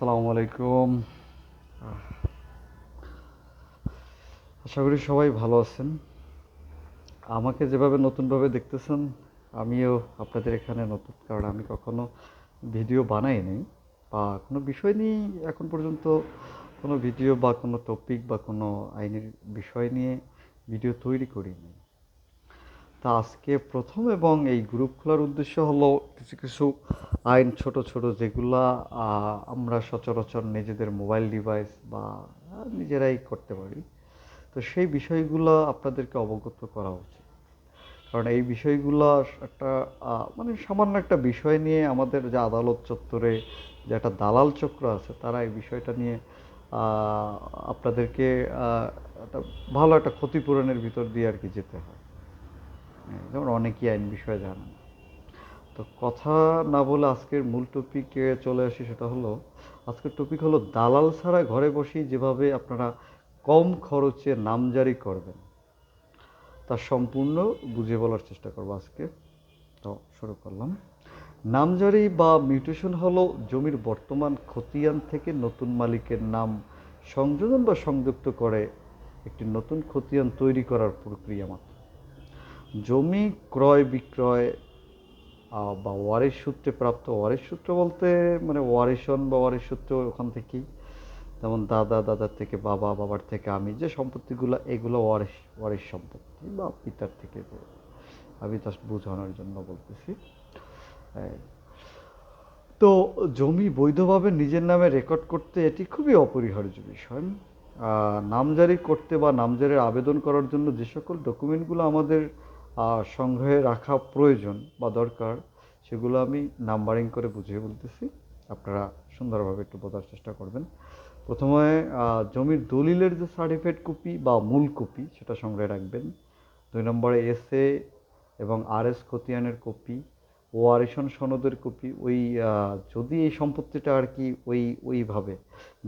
আসসালামু আলাইকুম। আশা করি সবাই ভালো আছেন। আমাকে যেভাবে নতুনভাবে দেখতেছেন, আমিও আপনাদের এখানে নতুন, কারণ আমি কখনো ভিডিও বানাইনি বা কোনো বিষয় নিয়ে এখন পর্যন্ত কোনো ভিডিও বা কোনো টপিক বা কোনো আইনের বিষয় নিয়ে ভিডিও তৈরি করিনি তা আজকে প্রথম এবং এই গ্রুপ খোলার উদ্দেশ্য হলো কিছু কিছু আইন ছোট ছোট যেগুলা আমরা সচরাচর নিজেদের মোবাইল ডিভাইস বা নিজেরাই করতে পারি। তো সেই বিষয়গুলো আপনাদেরকে অবগত করা উচিত। কারণ এই বিষয়গুলো একটা মানে সামান্য একটা বিষয় নিয়ে আমাদের যে আদালত চত্বরে যে একটা দালাল চক্র আছে তারা এই বিষয়টা নিয়ে আপনাদেরকে একটা ভালো একটা ক্ষতিপূরণের ভিতর দিয়ে আর কি যেতে হয়। হ্যাঁ, যেমন অনেকেই আইন বিষয়ে জানেন। তো কথা না বলে আজকের মূল টপিকে চলে আসি সেটা হলো, আজকের টপিক হলো দালাল ছাড়া ঘরে বসেই যেভাবে আপনারা কম খরচে নামজারি করবেন তার সম্পূর্ণ বুঝে বলার চেষ্টা করব আজকে। তো শুরু করলাম। নামজারি বা মিউটেশন হলো জমির বর্তমান খতিয়ান থেকে নতুন মালিকের নাম সংযোজন বা সংযুক্ত করে একটি নতুন খতিয়ান তৈরি করার প্রক্রিয়া মাত্র। জমি ক্রয় বিক্রয় বা ওয়ারিশ সূত্রে প্রাপ্ত, ওয়ারিশ সূত্র বলতে মানে ওয়ারিশন বা ওয়ারিশ সূত্র ওখান থেকেই। যেমন দাদা, দাদার থেকে বাবা, বাবার থেকে আমি, যে সম্পত্তিগুলো, এগুলো ওয়ারিশ ওয়ারিশ সম্পত্তি বা পিতার থেকে আমি তা বোঝানোর জন্য বলতেছি। এই। তো জমি বৈধভাবে নিজের নামে রেকর্ড করতে এটি খুবই অপরিহার্য বিষয়। নামজারি করতে বা নামজারির আবেদন করার জন্য যে সকল ডকুমেন্টগুলো আমাদের সংগ্রহে রাখা প্রয়োজন বা দরকার, সেগুলো আমি নাম্বারিং করে বুঝিয়ে বলতেছি। আপনারা সুন্দরভাবে একটু বোঝার চেষ্টা করবেন। প্রথমে জমির দলিলের যে সার্টিফাইড কপি বা মূল কপি সেটা সংগ্রহে রাখবেন। দুই নম্বরে এসএ এবং আর এস খতিয়ানের কপি ও ওয়ারিশন সনদের কপি ওই যদি এই সম্পত্তিটা আর কি ওই, ওইভাবে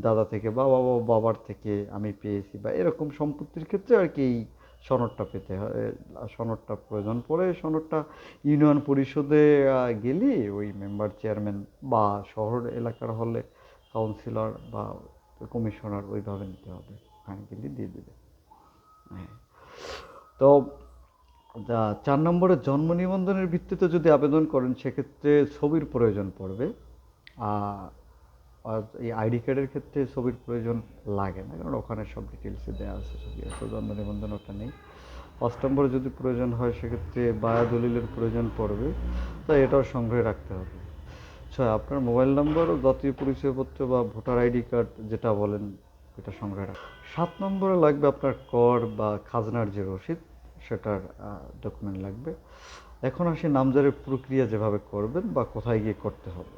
দাদা থেকে বা বাবা, বাবার থেকে আমি পেয়েছি বা এরকম সম্পত্তির ক্ষেত্রে আর কি এই সনদটা পেতে হয় সনদটা প্রয়োজন পড়ে, সনদটা ইউনিয়ন পরিষদে গেলে ওই মেম্বার চেয়ারম্যান বা শহর এলাকার হলে কাউন্সিলর বা কমিশনার ওইভাবে নিতে হবে, ওখানে গেলে দিয়ে দেবে। হ্যাঁ। তো চার নম্বরে জন্ম নিবন্ধনের ভিত্তিতে যদি আবেদন করেন, সেক্ষেত্রে ছবির প্রয়োজন পড়বে। এই আইডি কার্ডের ক্ষেত্রে ছবির প্রয়োজন লাগে না, কারণ ওখানে সব ডিটেলসে দেওয়া আছে, ছবি আছে জন্ম নিবন্ধন ওটা নেই। পাঁচ নম্বরে যদি প্রয়োজন হয়, সেক্ষেত্রে বায়া দলিলের প্রয়োজন পড়বে তাই এটাও সংগ্রহে রাখতে হবে। ছয় আপনার মোবাইল নাম্বার জাতীয় পরিচয়পত্র বা ভোটার আইডি কার্ড যেটা বলেন, এটা সংগ্রহে রাখ সাত নম্বরে লাগবে আপনার কর বা খাজনার যে রসিদ, সেটার ডকুমেন্ট লাগবে। এখন আসি নামজারের প্রক্রিয়া যেভাবে করবেন বা কোথায় গিয়ে করতে হবে।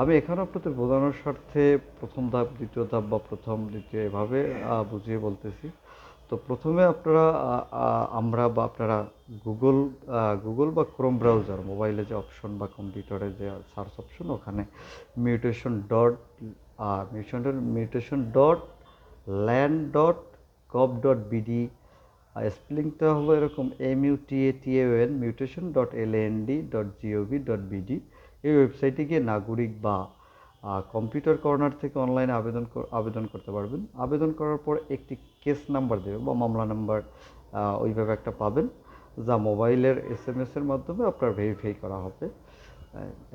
আমি এখানে আপনাদের বোঝানোর স্বার্থে প্রথম ধাপ, দ্বিতীয় ধাপ বা প্রথম দ্বিতীয় এভাবে বুঝিয়ে বলতেছি। তো প্রথমে আপনারা আমরা বা আপনারা গুগল গুগল বা ক্রোম ব্রাউজার, মোবাইলে যে অপশন বা কম্পিউটারে যে সার্চ অপশন, ওখানে mutation dot mutation mutation dot land dot gov dot BD স্পেলিংটা হলো এরকম M U T A T N mutation dot L N D dot G O V dot BD এই ওয়েবসাইটে গিয়ে নাগরিক বা কম্পিউটার কর্নার থেকে অনলাইনে আবেদন আবেদন করতে পারবেন। আবেদন করার পর একটি কেস নাম্বার দেবে বা মামলা নাম্বার ওইভাবে একটা পাবেন, যা মোবাইলের এস এম এসের মাধ্যমে আপনার ভেরিফাই করা হবে।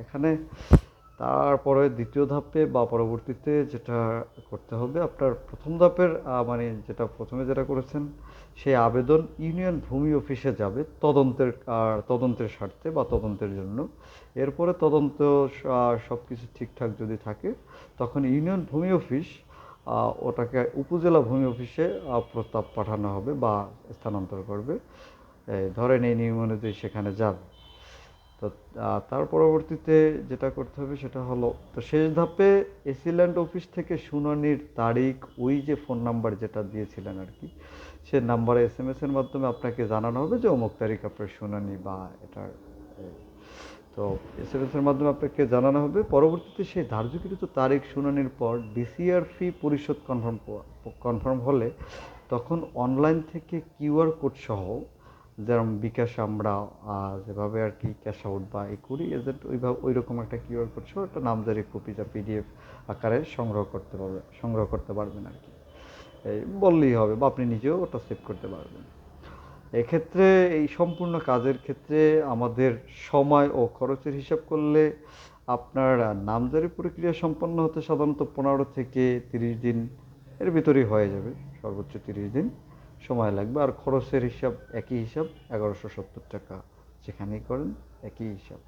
এখানে তারপরে দ্বিতীয় ধাপে বা পরবর্তীতে যেটা করতে হবে, আপনার প্রথম ধাপের মানে যেটা প্রথমে যেটা করেছেন, সেই আবেদন ইউনিয়ন ভূমি অফিসে যাবে তদন্তের তদন্তের স্বার্থে বা তদন্তের জন্য। এরপরে তদন্ত সব কিছু ঠিকঠাক যদি থাকে, তখন ইউনিয়ন ভূমি অফিস ওটাকে উপজেলা ভূমি অফিসে প্রস্তাব পাঠানো হবে বা স্থানান্তর করবে। ধরেন এই নিয়ম অনুযায়ী সেখানে যাবে। তো তার পরবর্তীতে যেটা করতে হবে সেটা হলো, তো শেষ ধাপে এসিল্যান্ড অফিস থেকে শুনানির তারিখ, ওই যে ফোন নাম্বার যেটা দিয়েছিলেন আর কি, সে নাম্বারে এস এম এর মাধ্যমে আপনাকে জানানো হবে যে অমুক তারিখ আপনার শুনানি বা এটার তো এস এম এর মাধ্যমে আপনাকে জানানো হবে। পরবর্তীতে সেই ধার্যকৃত তারিখ শুনানির পর ডিসিআর ফি পরিশোধ কনফার্ম কনফার্ম হলে তখন অনলাইন থেকে কিউআর কোড সহ যেরকম বিকাশ আমরা যেভাবে আর কি ক্যাশ আউট বা ই করি এজেন্ট ওইভাবে ওই রকম একটা কিউআর কোড সহ একটা নামজারি কপি যা পিডিএফ আকারে সংগ্রহ করতে পারবে, সংগ্রহ করতে পারবেন আর কি। এই বললেই হবে বা আপনি নিজেও ওটা সেভ করতে পারবেন। এক্ষেত্রে এই সম্পূর্ণ কাজের ক্ষেত্রে আমাদের সময় ও খরচের হিসাব করলে আপনার নামজারি প্রক্রিয়া সম্পন্ন হতে সাধারণত পনেরো থেকে তিরিশ দিন এর ভিতরেই হয়ে যাবে, সর্বোচ্চ তিরিশ দিন। সময় লাগবে। আর খরচের হিসাব একই হিসাব এগারোশো সত্তর টাকা। যেখানেই করেন একই হিসাব।